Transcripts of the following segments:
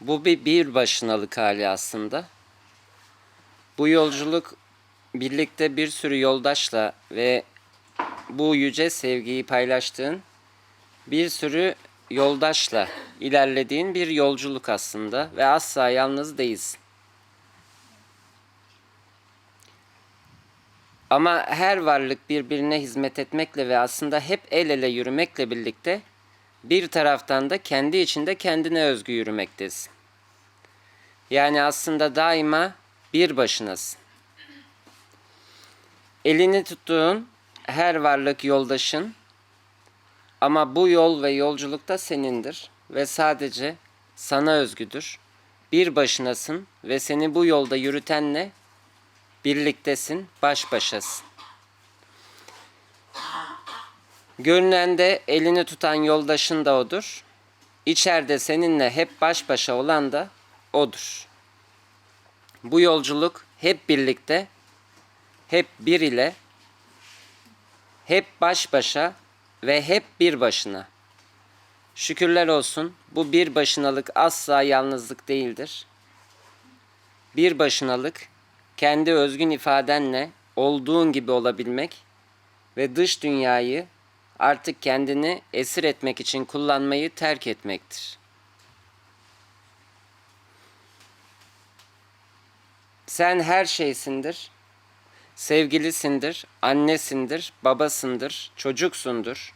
Bu bir bir başınalık hali aslında. Bu yolculuk birlikte bir sürü yoldaşla ve bu yüce sevgiyi paylaştığın bir sürü yoldaşla ilerlediğin bir yolculuk aslında ve asla yalnız değilsin. Ama her varlık birbirine hizmet etmekle ve aslında hep el ele yürümekle birlikte bir taraftan da kendi içinde kendine özgü yürümektesin. Yani aslında daima bir başınasın. Elini tuttuğun her varlık yoldaşın ama bu yol ve yolculuk da senindir ve sadece sana özgüdür. Bir başınasın ve seni bu yolda yürütenle birliktesin, baş başasın. Görünende elini tutan yoldaşın da odur. İçeride seninle hep baş başa olan da odur. Bu yolculuk hep birlikte, hep bir ile, hep baş başa ve hep bir başına. Şükürler olsun bu bir başınalık asla yalnızlık değildir. Bir başınalık kendi özgün ifadenle olduğun gibi olabilmek ve dış dünyayı artık kendini esir etmek için kullanmayı terk etmektir. Sen her şeysindir. Sevgilisindir, annesindir, babasındır, çocuksundur.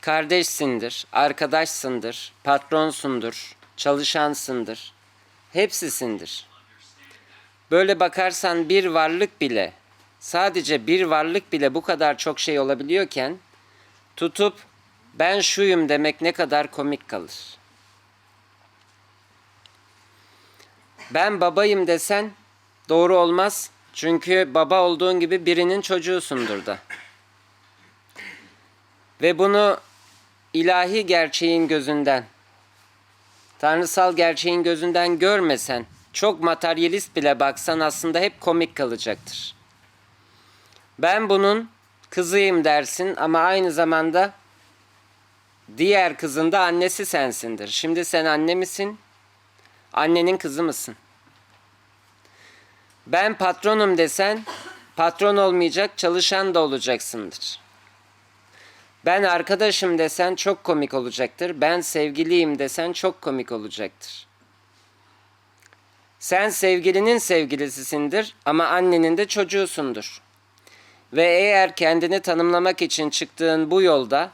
Kardeşsindir, arkadaşsındır, patronsundur, çalışansındır. Hepsisindir. Böyle bakarsan bir varlık bile, sadece bir varlık bile bu kadar çok şey olabiliyorken tutup ben şuyum demek ne kadar komik kalır. Ben babayım desen doğru olmaz. Çünkü baba olduğun gibi birinin çocuğusundur da. Ve bunu ilahi gerçeğin gözünden, tanrısal gerçeğin gözünden görmesen, çok materyalist bile baksan aslında hep komik kalacaktır. Ben bunun kızıyım dersin ama aynı zamanda diğer kızın da annesi sensindir. Şimdi sen anne misin? Annenin kızı mısın? Ben patronum desen patron olmayacak çalışan da olacaksındır. Ben arkadaşım desen çok komik olacaktır. Ben sevgiliyim desen çok komik olacaktır. Sen sevgilinin sevgilisisindir ama annenin de çocuğusundur. Ve eğer kendini tanımlamak için çıktığın bu yolda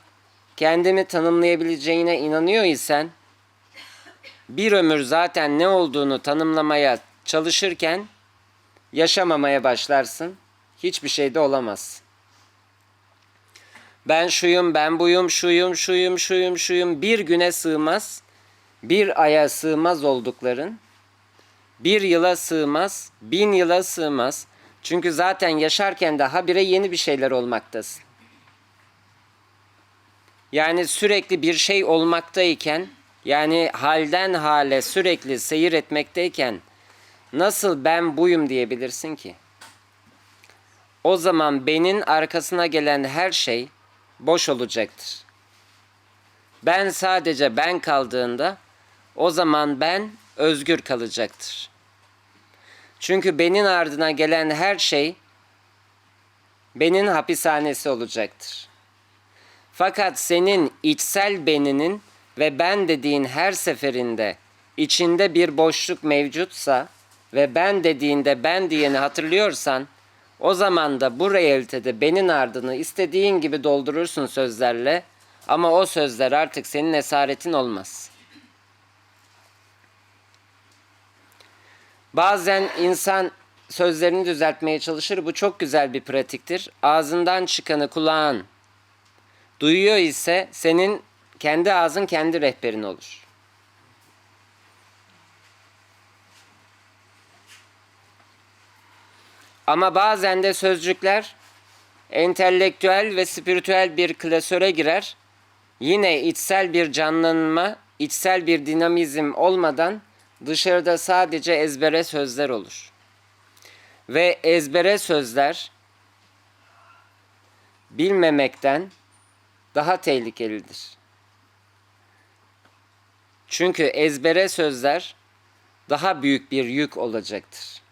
kendini tanımlayabileceğine inanıyor isen bir ömür zaten ne olduğunu tanımlamaya çalışırken yaşamamaya başlarsın. Hiçbir şey de olamaz. Ben şuyum, ben buyum, şuyum, şuyum, şuyum, şuyum bir güne sığmaz, bir aya sığmaz oldukların, bir yıla sığmaz, bin yıla sığmaz. Çünkü zaten yaşarken de habire yeni bir şeyler olmaktasın. Yani sürekli bir şey olmaktayken, yani halden hale sürekli seyir etmekteyken nasıl ben buyum diyebilirsin ki? O zaman benin arkasına gelen her şey boş olacaktır. Ben sadece ben kaldığında o zaman ben özgür kalacaktır. Çünkü benin ardına gelen her şey benin hapishanesi olacaktır. Fakat senin içsel beninin ve ben dediğin her seferinde içinde bir boşluk mevcutsa ve ben dediğinde ben diyeni hatırlıyorsan o zaman da bu realitede benin ardını istediğin gibi doldurursun sözlerle ama o sözler artık senin esaretin olmaz. Bazen insan sözlerini düzeltmeye çalışır. Bu çok güzel bir pratiktir. Ağzından çıkanı kulağın duyuyor ise senin kendi ağzın kendi rehberin olur. Ama bazen de sözcükler entelektüel ve spiritüel bir klasöre girer. Yine içsel bir canlanma, içsel bir dinamizm olmadan dışarıda sadece ezbere sözler olur. Ve ezbere sözler bilmemekten daha tehlikelidir. Çünkü ezbere sözler daha büyük bir yük olacaktır.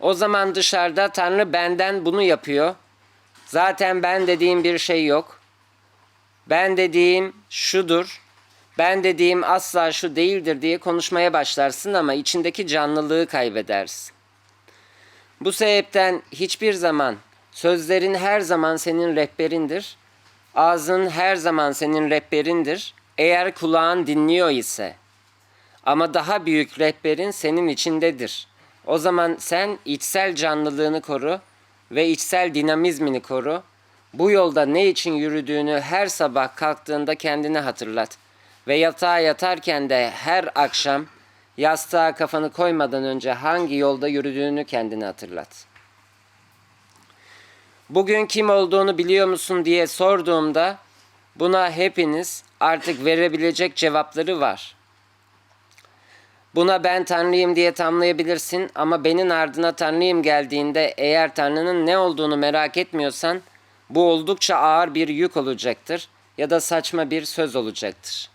O zaman dışarıda Tanrı benden bunu yapıyor. Zaten ben dediğim bir şey yok. Ben dediğim şudur. Ben dediğim asla şu değildir diye konuşmaya başlarsın ama içindeki canlılığı kaybedersin. Bu sebepten hiçbir zaman sözlerin her zaman senin rehberindir. Ağzın her zaman senin rehberindir. Eğer kulağın dinliyor ise. Ama daha büyük rehberin senin içindedir. O zaman sen içsel canlılığını koru ve içsel dinamizmini koru. Bu yolda ne için yürüdüğünü her sabah kalktığında kendine hatırlat. Ve yatağa yatarken de her akşam yastığa kafanı koymadan önce hangi yolda yürüdüğünü kendine hatırlat. Bugün kim olduğunu biliyor musun diye sorduğumda buna hepiniz artık verebilecek cevapları var. Buna ben Tanrıyım diye tamlayabilirsin ama benim ardına Tanrıyım geldiğinde eğer Tanrı'nın ne olduğunu merak etmiyorsan bu oldukça ağır bir yük olacaktır ya da saçma bir söz olacaktır.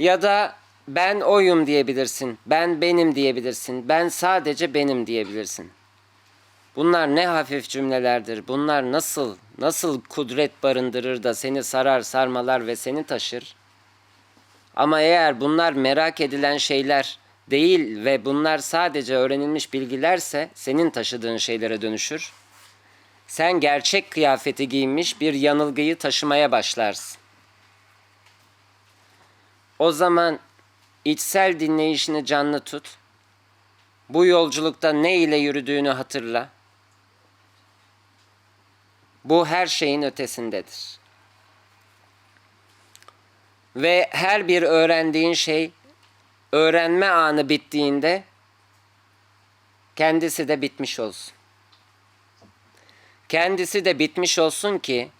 Ya da ben oyum diyebilirsin, ben benim diyebilirsin, ben sadece benim diyebilirsin. Bunlar ne hafif cümlelerdir. Bunlar nasıl nasıl kudret barındırır da seni sarar, sarmalar ve seni taşır? Ama eğer bunlar merak edilen şeyler değil ve bunlar sadece öğrenilmiş bilgilerse senin taşıdığın şeylere dönüşür. Sen gerçek kıyafeti giymiş bir yanılgıyı taşımaya başlarsın. O zaman içsel dinleyişini canlı tut. Bu yolculukta ne ile yürüdüğünü hatırla. Bu her şeyin ötesindedir. Ve her bir öğrendiğin şey öğrenme anı bittiğinde kendisi de bitmiş olsun. Kendisi de bitmiş olsun ki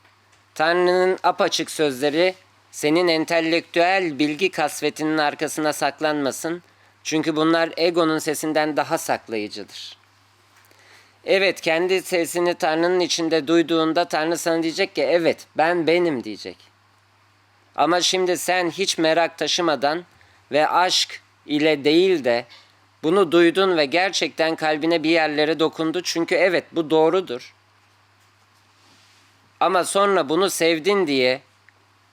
Tanrı'nın apaçık sözleri senin entelektüel bilgi kasvetinin arkasına saklanmasın. Çünkü bunlar egonun sesinden daha saklayıcıdır. Evet kendi sesini Tanrı'nın içinde duyduğunda Tanrı sana diyecek ki evet ben benim diyecek. Ama şimdi sen hiç merak taşımadan ve aşk ile değil de bunu duydun ve gerçekten kalbine bir yerlere dokundu. Çünkü evet bu doğrudur. Ama sonra bunu sevdin diye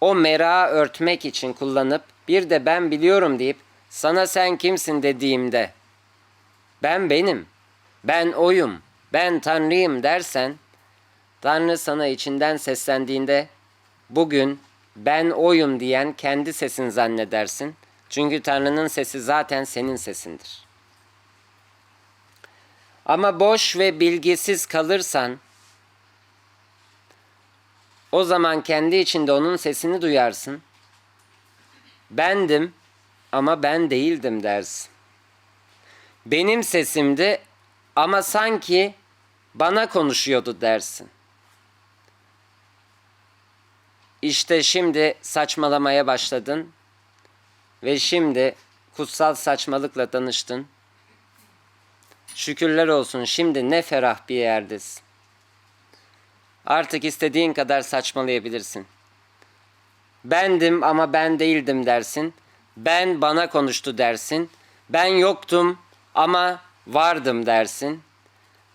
o merağı örtmek için kullanıp bir de ben biliyorum deyip sana sen kimsin dediğimde ben benim, ben oyum, ben Tanrıyım dersen Tanrı sana içinden seslendiğinde bugün ben oyum diyen kendi sesin zannedersin. Çünkü Tanrı'nın sesi zaten senin sesindir. Ama boş ve bilgisiz kalırsan o zaman kendi içinde onun sesini duyarsın. Bendim ama ben değildim dersin. Benim sesimdi ama sanki bana konuşuyordu dersin. İşte şimdi saçmalamaya başladın ve şimdi kutsal saçmalıkla tanıştın. Şükürler olsun şimdi ne ferah bir yerdesin. Artık istediğin kadar saçmalayabilirsin. Bendim ama ben değildim dersin. Ben bana konuştu dersin. Ben yoktum ama vardım dersin.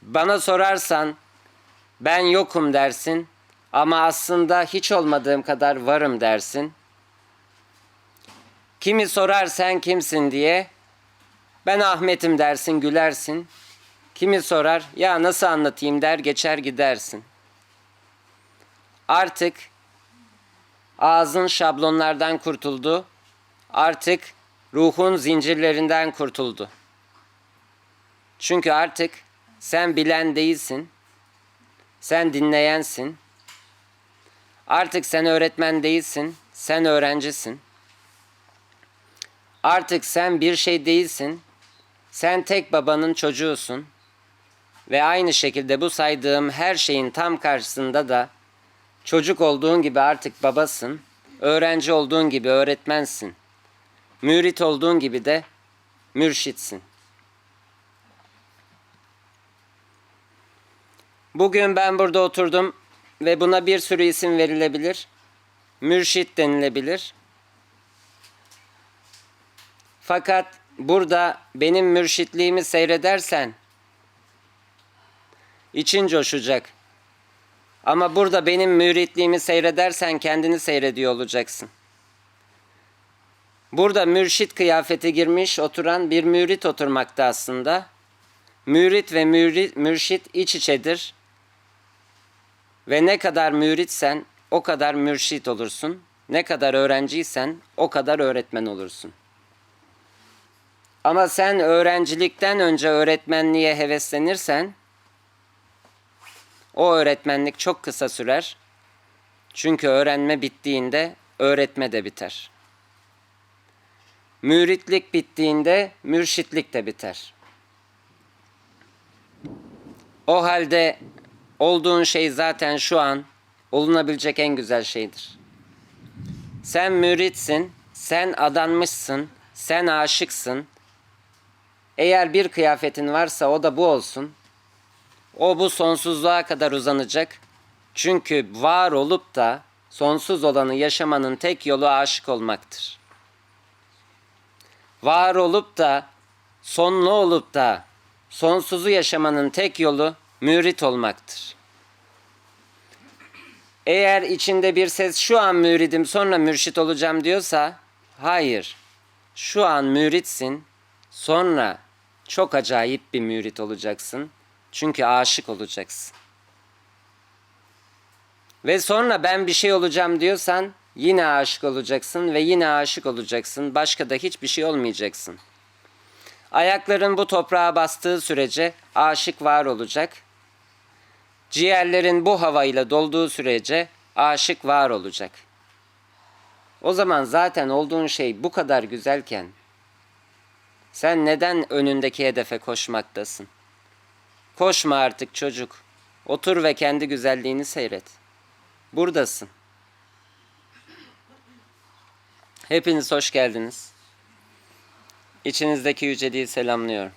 Bana sorarsan ben yokum dersin ama aslında hiç olmadığım kadar varım dersin. Kimi sorar sen kimsin diye ben Ahmet'im dersin gülersin. Kimi sorar ya nasıl anlatayım der geçer gidersin. Artık ağzın şablonlardan kurtuldu. Artık ruhun zincirlerinden kurtuldu. Çünkü artık sen bilen değilsin. Sen dinleyensin. Artık sen öğretmen değilsin. Sen öğrencisin. Artık sen bir şey değilsin. Sen tek babanın çocuğusun. Ve aynı şekilde bu saydığım her şeyin tam karşısında da çocuk olduğun gibi artık babasın. Öğrenci olduğun gibi öğretmensin. Mürit olduğun gibi de mürşitsin. Bugün ben burada oturdum ve buna bir sürü isim verilebilir. Mürşit denilebilir. Fakat burada benim mürşitliğimi seyredersen için coşacak. Ama burada benim müritliğimi seyredersen kendini seyrediyor olacaksın. Burada mürşit kıyafeti girmiş oturan bir mürit oturmakta aslında. Mürit ve mürit, mürşit iç içedir. Ve ne kadar müritsen o kadar mürşit olursun. Ne kadar öğrenciysen o kadar öğretmen olursun. Ama sen öğrencilikten önce öğretmenliğe heveslenirsen o öğretmenlik çok kısa sürer. Çünkü öğrenme bittiğinde öğretme de biter. Müritlik bittiğinde mürşitlik de biter. O halde olduğun şey zaten şu an olunabilecek en güzel şeydir. Sen müritsin, sen adanmışsın, sen aşıksın. Eğer bir kıyafetin varsa o da bu olsun. O bu sonsuzluğa kadar uzanacak. Çünkü var olup da sonsuz olanı yaşamanın tek yolu aşık olmaktır. Var olup da sonlu olup da sonsuzu yaşamanın tek yolu mürit olmaktır. Eğer içinde bir ses şu an müridim sonra mürşit olacağım diyorsa hayır. Şu an müritsin sonra çok acayip bir mürit olacaksın. Çünkü aşık olacaksın. Ve sonra ben bir şey olacağım diyorsan yine aşık olacaksın ve yine aşık olacaksın. Başka da hiçbir şey olmayacaksın. Ayakların bu toprağa bastığı sürece aşık var olacak. Ciğerlerin bu havayla dolduğu sürece aşık var olacak. O zaman zaten olduğun şey bu kadar güzelken sen neden önündeki hedefe koşmaktasın? Koşma artık çocuk. Otur ve kendi güzelliğini seyret. Buradasın. Hepiniz hoş geldiniz. İçinizdeki yüceliği selamlıyorum.